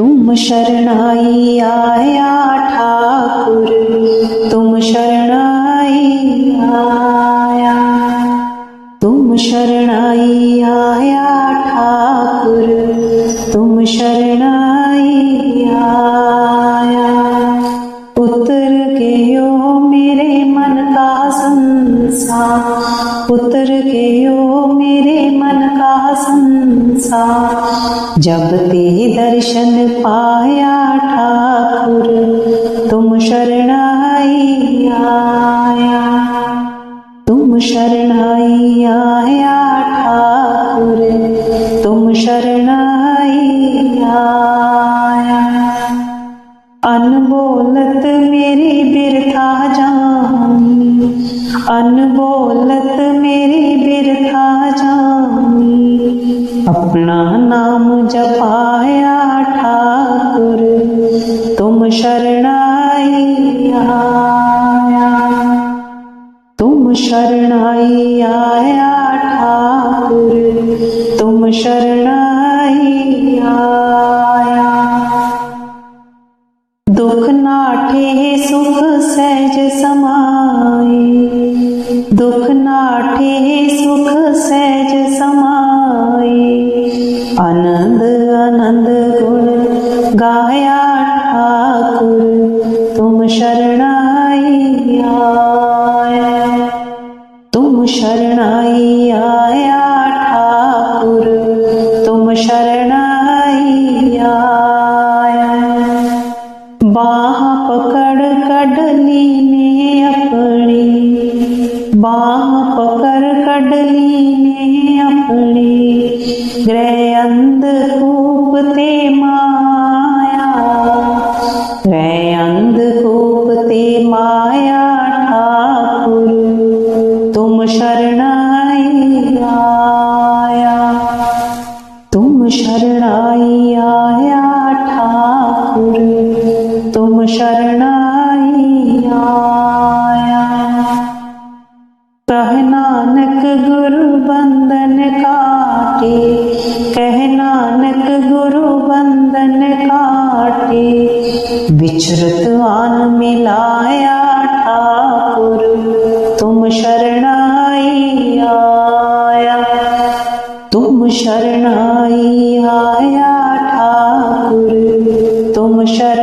तुम शरणाई आया ठाकुर। तुम शरणाई आया। तुम शरणाई आया ठाकुर। तुम शरणाई आया। उतर गयो मेरे मन का संसार। उतर गयो मेरे का संसार। जब ते दर्शन पाया ठाकुर, तुम शरणाई आया। तुम शरणाई आया ठाकुर, तुम शरणाई आया। अनबोलत मेरी बिरथा जानी अनबोलत मेरी बिरथा जानी। अपना नाम जपाया ठाकुर, तुम शरणाई आया। तुम शरणाई आया ठाकुर, तुम शरणाई आया। दुख नाठे, सुख सहज समाए दुख नाठे, सुख सहज समाए आनंद आनंद गुण गाया ठाकुर, तुम शरणाई आया। तुम शरणाई आया ठाकुर, तुम शरणाई आया। बाह बाह पकड़ कडली ने अपनी ग्रह अंधकूप ते माया। ग्रह अंधकूप ते माया ठाकुर, तुम शरणाई आया। तुम शरणाई आया ठाकुर, तुम शरणाई आया। कह नानक गुरु बंदन काटे, कह नानक गुरु बंदन काटे। विचरत आन मिलाया ठाकुर, तुम शरणाई आया। तुम शरणाई आया ठाकुर, तुम शरण